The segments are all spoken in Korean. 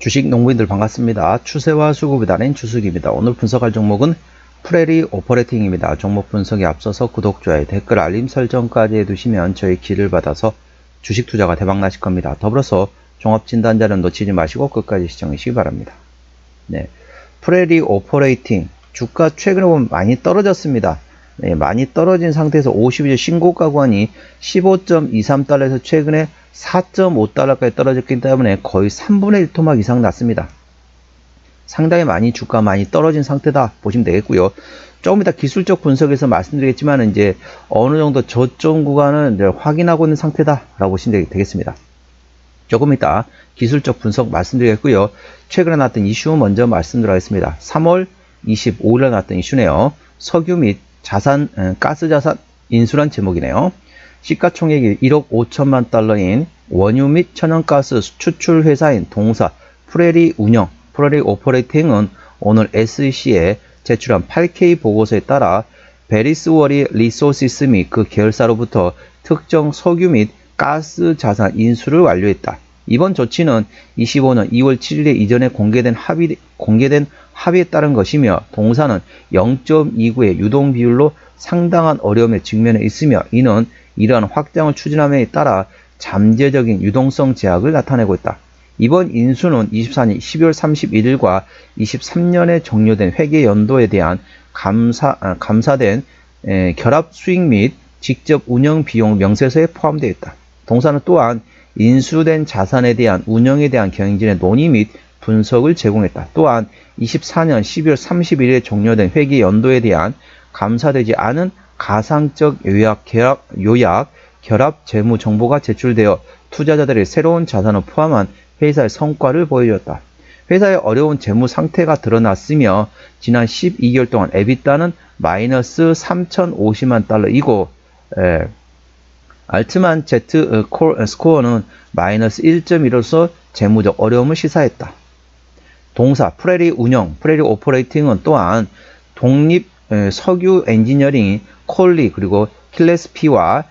주식 농부인들 반갑습니다. 추세와 수급이 다른 주식입니다. 오늘 분석할 종목은 프레리 오퍼레이팅입니다. 종목 분석에 앞서서 구독, 좋아요, 댓글, 알림 설정까지 해두시면 저희 길을 받아서 주식 투자가 대박 나실 겁니다. 더불어서 종합진단자는 놓치지 마시고 끝까지 시청하시기 바랍니다. 네. 프레리 오퍼레이팅 주가 최근에 보면 많이 떨어졌습니다. 네, 많이 떨어진 상태에서 50일 신고가 구간이 15.23달러에서 최근에 4.5달러까지 떨어졌기 때문에 거의 3분의 1 토막 이상 났습니다. 상당히 많이 주가 많이 떨어진 상태다 보시면 되겠고요. 조금 이따 기술적 분석에서 말씀드리겠지만 이제 어느 정도 저점 이제 확인하고 있는 상태다라고 보시면 되겠습니다. 조금 이따 기술적 분석 말씀드리겠고요. 최근에 나왔던 이슈 먼저 말씀드리겠습니다. 3월 25일에 나왔던 이슈네요. 석유 및 자산, 가스 자산 인수란 제목이네요. 시가총액이 1억 5천만 달러인 원유 및 천연가스 추출 회사인 동사 프레리 운영, 프레리 오퍼레이팅은 오늘 SEC에 제출한 8K 보고서에 따라 베리스워리 리소시스 및 그 계열사로부터 특정 석유 및 가스 자산 인수를 완료했다. 이번 조치는 25년 2월 7일에 이전에 공개된 합의, 공개된 합의에 따른 것이며 동사는 0.29의 유동 비율로 상당한 어려움에 직면해 있으며 이는 이러한 확장을 추진함에 따라 잠재적인 유동성 제약을 나타내고 있다. 이번 인수는 24년 12월 31일과 23년에 종료된 회계 연도에 대한 감사, 아, 감사된 에, 결합 수익 및 직접 운영 비용 명세서에 포함되어 있다. 동사는 또한 인수된 자산에 대한 운영에 대한 경영진의 논의 및 분석을 제공했다. 또한 24년 12월 31일에 종료된 회계 연도에 대한 감사되지 않은 가상적 요약, 결합, 요약, 결합 재무 정보가 제출되어 투자자들의 새로운 자산을 포함한 회사의 성과를 보여주었다. 회사의 어려운 재무 상태가 드러났으며 지난 12개월 동안 에비타는 마이너스 3,050만 달러이고 에, 알트만 어, 스코어는 마이너스 1.1로서 재무적 어려움을 시사했다. 동사 프레리 운영, 프레리 오퍼레이팅은 또한 독립 석유 엔지니어링 콜리 그리고 킬레스피와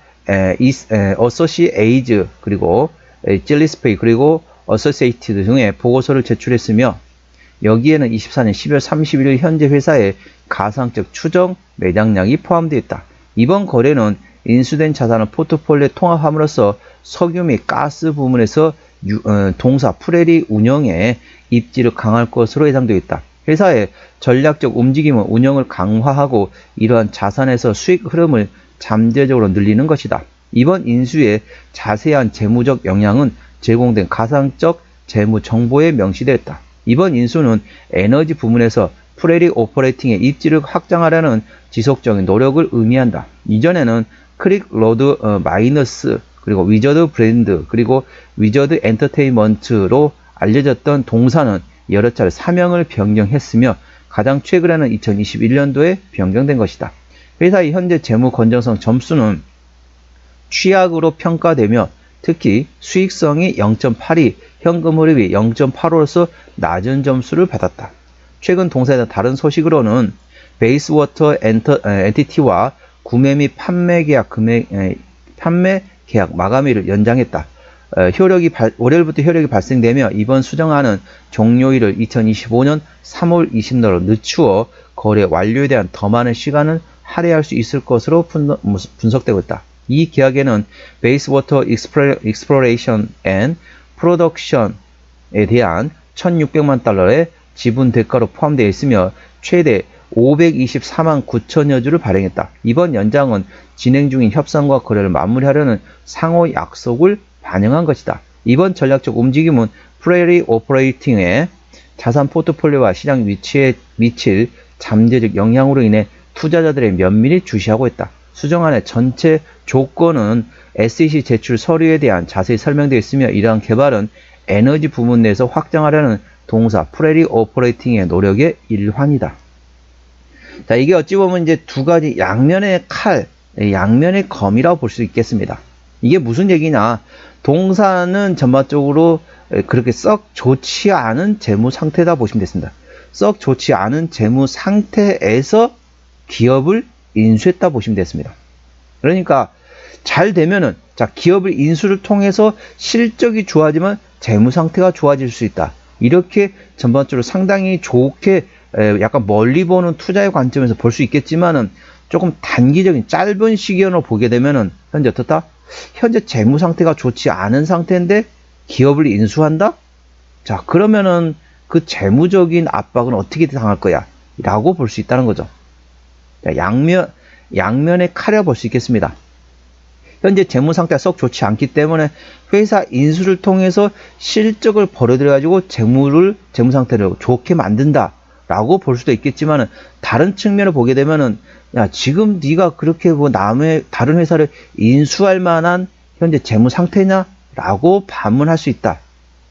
어서시에이즈 그리고 젤리스페이 그리고 어서세이티드 등의 보고서를 제출했으며 여기에는 24년 12월 31일 현재 회사의 가상적 추정 매장량이 포함되어 있다. 이번 거래는 인수된 자산을 포트폴리오에 통합함으로써 석유 및 가스 부문에서 유, 어, 동사 프레리 운영에 입지를 강할 것으로 예상되어 있다. 회사의 전략적 움직임은 운영을 강화하고 이러한 자산에서 수익 흐름을 잠재적으로 늘리는 것이다. 이번 인수의 자세한 재무적 영향은 제공된 가상적 재무 정보에 명시되었다. 이번 인수는 에너지 부문에서 프레리 오퍼레이팅의 입지를 확장하려는 지속적인 노력을 의미한다. 이전에는 크릭 로드 어, 마이너스 그리고 위저드 브랜드 그리고 위저드 엔터테인먼트로 알려졌던 동사는 여러 차례 사명을 변경했으며 가장 최근에는 2021년도에 변경된 것이다. 회사의 현재 재무 건전성 점수는 취약으로 평가되며 특히 수익성이 0.82, 현금 흐름이 0.85로서 낮은 점수를 받았다. 최근 동사에 다른 소식으로는 베이스워터 엔터, 엔티티와 구매 및 판매 계약 금액, 판매 계약 마감일을 연장했다. 어, 효력이 발, 월요일부터 효력이 발생되며 이번 수정안은 종료일을 2025년 3월 20일로 늦추어 거래 완료에 대한 더 많은 시간을 할애할 수 있을 것으로 분, 석되고 있다. 이 계약에는 베이스워터 익스플로레이션 앤 프로덕션에 대한 1,600만 달러의 지분 대가로 포함되어 있으며 최대 524만 9천여 주를 발행했다. 이번 연장은 진행 중인 협상과 거래를 마무리하려는 상호 약속을 반영한 것이다. 이번 전략적 움직임은 프레리 오퍼레이팅의 자산 포트폴리오와 시장 위치에 미칠 잠재적 영향으로 인해 투자자들의 면밀히 주시하고 있다. 수정안의 전체 조건은 SEC 제출 서류에 대한 자세히 설명되어 있으며 이러한 개발은 에너지 부문 내에서 확장하려는 동사 프레리 오퍼레이팅의 노력의 일환이다. 자, 이게 어찌 보면 이제 두 가지 양면의 칼, 양면의 검이라고 볼 수 있겠습니다. 이게 무슨 얘기냐? 동사는 전반적으로 그렇게 썩 좋지 않은 재무 상태다 보시면 됐습니다. 썩 좋지 않은 재무 상태에서 기업을 인수했다 보시면 됐습니다. 그러니까 잘 되면은 자 기업을 인수를 통해서 실적이 좋아지면 재무 상태가 좋아질 수 있다. 이렇게 전반적으로 상당히 좋게 에, 약간 멀리 보는 투자의 관점에서 볼 수 있겠지만은 조금 단기적인 짧은 시기로 보게 되면은 현재 어떻다? 현재 재무 상태가 좋지 않은 상태인데 기업을 인수한다? 자, 그러면은 그 재무적인 압박은 어떻게 당할 거야? 라고 볼 수 있다는 거죠. 자, 양면, 양면에 카려 볼수 있겠습니다. 현재 재무 상태가 썩 좋지 않기 때문에 회사 인수를 통해서 실적을 벌어들여 가지고 재무를 재무 상태를 좋게 만든다 라고 볼 수도 있겠지만은 다른 측면을 보게 되면은 야 지금 네가 그렇게 뭐 남의 다른 회사를 인수할 만한 현재 재무 상태냐라고 반문할 수 있다.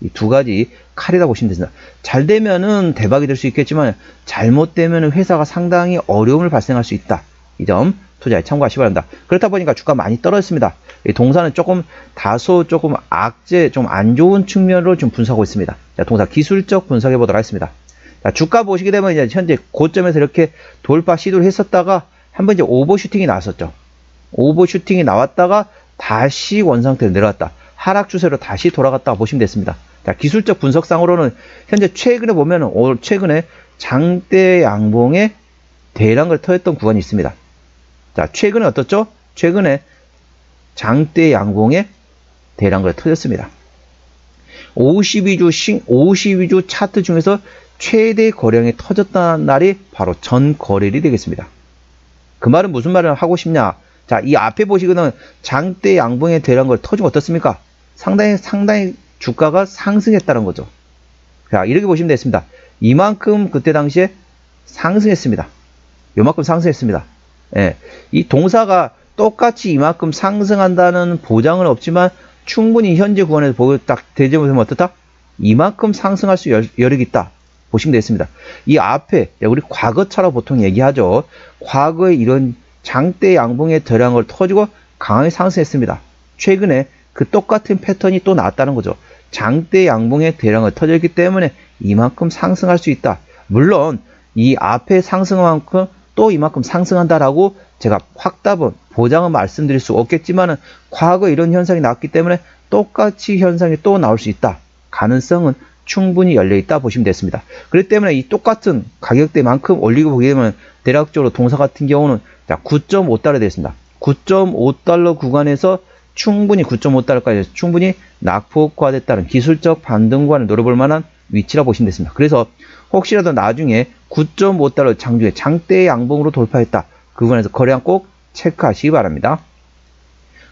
이 두 가지 칼이다 보시면 됩니다. 잘 되면은 대박이 될 수 있겠지만 잘못되면은 회사가 상당히 어려움을 발생할 수 있다. 이 점 투자에 참고하시기 바랍니다. 그렇다 보니까 주가 많이 떨어졌습니다. 이 동사는 조금 다소 조금 악재 좀 안 좋은 측면으로 좀 분석하고 있습니다. 자, 동사 기술적 분석해 보도록 하겠습니다. 자, 주가 보시게 되면 이제 현재 고점에서 이렇게 돌파 시도를 했었다가 한번 이제 오버슈팅이 나왔었죠. 오버슈팅이 나왔다가 다시 원상태로 내려왔다. 하락 추세로 다시 돌아갔다 보시면 됐습니다. 자, 기술적 분석상으로는 현재 최근에 보면 은 최근에 장대 양봉에 대량을 터였던 구간이 있습니다. 자, 최근에 어떻죠? 최근에 장대 양봉에 대량을 터졌습니다. 52주 신, 52주 차트 중에서 최대 거량이 터졌다는 날이 바로 전 거래일이 되겠습니다. 그 말은 무슨 말을 하고 싶냐? 자, 이 앞에 보시고는 장대 양봉에 대량을 터지고 어떻습니까? 상당히 상당히 주가가 상승했다는 거죠. 자, 이렇게 보시면 되겠습니다. 이만큼 그때 당시에 상승했습니다. 요만큼 상승했습니다. 예, 이 동사가 똑같이 이만큼 상승한다는 보장은 없지만 충분히 현재 구간에서 보고 딱 하면 어떻다? 이만큼 상승할 수 여, 여력이 있다. 보시면 되겠습니다. 이 앞에 우리 과거처럼 보통 얘기하죠. 과거에 이런 장대 양봉의 대량을 터지고 강하게 상승했습니다. 최근에 그 똑같은 패턴이 또 나왔다는 거죠. 장대 양봉의 대량을 터졌기 때문에 이만큼 상승할 수 있다. 물론 이 앞에 상승한 만큼 또 이만큼 상승한다라고 제가 확답은 보장은 말씀드릴 수 없겠지만은 과거 이런 현상이 나왔기 때문에 똑같이 현상이 또 나올 수 있다. 가능성은 충분히 열려 있다 보시면 됐습니다. 그렇기 때문에 이 똑같은 가격대만큼 올리고 보게 되면 대략적으로 동사 같은 경우는 9.5달러 되겠습니다. 9.5달러 구간에서 충분히 9.5달러까지 충분히 낙폭화됐다는 기술적 반등 구간을 노려볼 만한 위치라 보시면 됐습니다. 그래서 혹시라도 나중에 9.5달러 장중에 장대 양봉으로 돌파했다. 그 부분에서 거래량 꼭 체크하시기 바랍니다.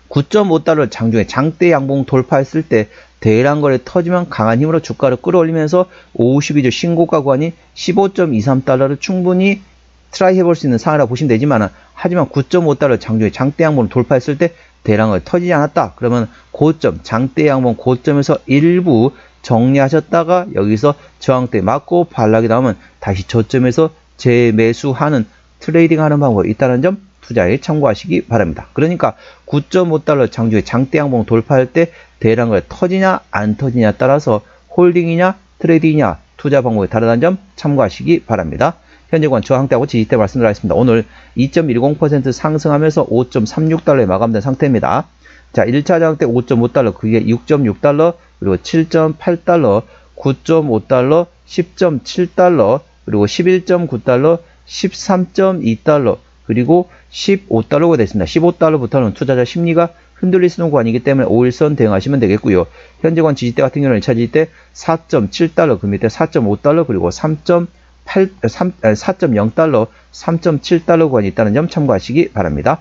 9.5달러 장중에 장대 양봉 돌파했을 때 대량 거래 터지면 강한 힘으로 주가를 끌어올리면서 52주 신고가 구간이 15.23달러를 충분히 트라이 해볼 수 있는 상황이라 보시면 되지만 하지만 9.5달러 장중에 장대 양봉을 돌파했을 때 대량을 터지지 않았다. 그러면 고점 장대 양봉 고점에서 일부 정리하셨다가 여기서 저항대 맞고 반락이 나오면 다시 저점에서 재매수하는 트레이딩 하는 방법이 있다는 점 투자에 참고하시기 바랍니다. 그러니까 9.5달러 장중에 장대 양봉 돌파할 때 대량을 터지냐 안 터지냐 따라서 홀딩이냐 트레이딩이냐 투자 방법이 다르다는 점 참고하시기 바랍니다. 현재 권 저항대하고 지지대 말씀드리겠습니다. 오늘 2.10% 상승하면서 5.36달러에 마감된 상태입니다. 자, 1차 저항대 5.5달러, 그게 6.6달러, 그리고 7.8달러, 9.5달러, 10.7달러, 그리고 11.9달러, 13.2달러, 그리고 15달러가 됐습니다. 15달러부터는 투자자 심리가 흔들릴 수 있는 구간이기 때문에 5일선 대응하시면 되겠고요. 현재권 지지대 같은 경우는 1차 지지대 4.7달러, 그 밑에 4.5달러, 그리고 3.8, 4.0달러, 3.7달러 구간이 있다는 점 참고하시기 바랍니다.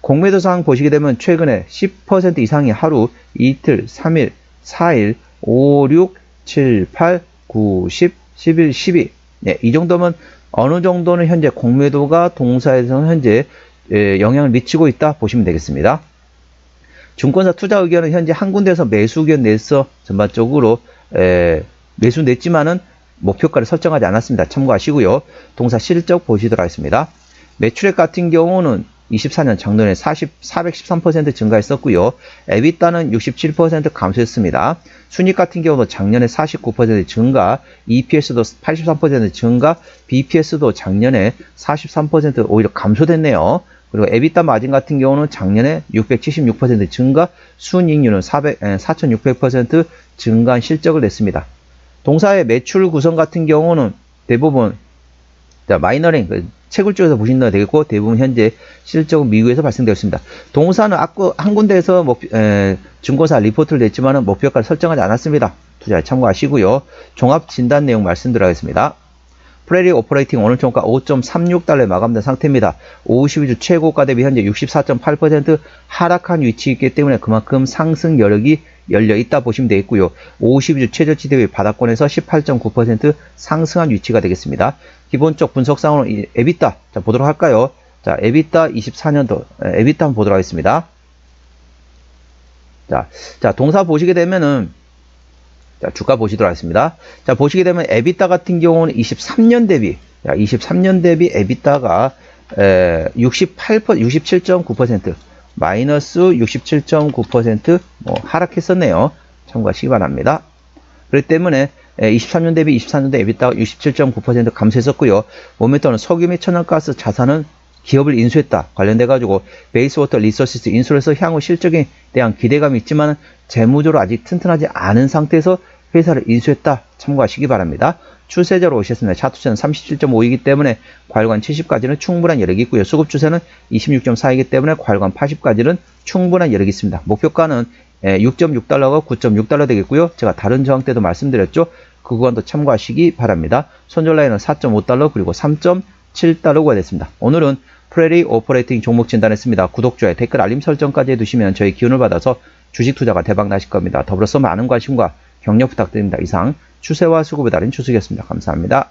공매도 상황 보시게 되면 최근에 10% 이상이 하루, 이틀, 3일, 4일, 5, 6, 7, 8, 9, 10, 11, 12. 네, 이 정도면 어느 정도는 현재 공매도가 동사에서는 현재 영향을 미치고 있다 보시면 되겠습니다. 증권사 투자 의견은 현재 한 군데에서 매수 의견 내서 전반적으로 매수 냈지만은 목표가를 설정하지 않았습니다. 참고하시고요. 동사 실적 보시도록 하겠습니다. 매출액 같은 경우는 24년 작년에 40, 413% 증가했었고요. 에비타는 67% 감소했습니다. 순익 같은 경우도 작년에 49% 증가, EPS도 83% 증가, BPS도 작년에 43% 오히려 감소됐네요. 그리고 에비타 마진 같은 경우는 작년에 676% 증가, 순이익률은 400, 4,600% 증가한 실적을 냈습니다. 동사의 매출 구성 같은 경우는 대부분 자, 마이너링 그 책을 쪽에서 보신다 되겠고 대부분 현재 실적은 미국에서 발생되었습니다. 동사는 아까 한 군데에서 목, 에, 증거사 리포트를 냈지만은 목표가를 설정하지 않았습니다. 투자에 참고하시고요. 종합 진단 내용 말씀드리겠습니다. 프레리 오퍼레이팅 오늘 종가 5.36달러에 마감된 상태입니다. 52주 최고가 대비 현재 64.8% 하락한 위치이기 때문에 그만큼 상승 여력이 열려 있다 보시면 되겠고요. 52주 최저치 대비 바닥권에서 18.9% 상승한 위치가 되겠습니다. 기본적 분석상으로 이 에비타 자 보도록 할까요? 자 에비타 24년도 에비타 한번 보도록 하겠습니다. 자, 자 동사 보시게 되면은 자, 주가 보시도록 하겠습니다. 자, 보시게 되면 에비타 같은 경우는 23년 대비, 자, 23년 대비 에비타가 에, 68%, 67.9%, 마이너스 67.9%뭐 하락했었네요. 참고하시기 바랍니다. 그렇기 때문에 23년 대비 24년도 에비타가 67.9% 감소했었고요. 모멘터는 석유 및 천연가스 자산은 기업을 인수했다 관련돼 가지고 베이스워터 리소시스 인수해서 향후 실적에 대한 기대감이 있지만 재무적으로 아직 튼튼하지 않은 상태에서 회사를 인수했다 참고하시기 바랍니다. 추세자로 오셨습니다. 차트는 37.5이기 때문에 과일관 70까지는 충분한 여력이 있고요. 수급 추세는 26.4이기 때문에 과일관 80까지는 충분한 여력이 있습니다. 목표가는 6.6달러가 9.6달러 되겠고요. 제가 다른 저항 때도 말씀드렸죠. 그 구간도 참고하시기 바랍니다. 손절 라인은 4.5달러 그리고 3.7달러가 됐습니다. 오늘은 프레리 오퍼레이팅 종목 진단했습니다. 구독, 좋아요, 댓글, 알림 설정까지 해두시면 저희 기운을 받아서 주식 투자가 대박 나실 겁니다. 더불어서 많은 관심과 격려 부탁드립니다. 이상 추세와 수급에 달인 추석이었습니다. 감사합니다.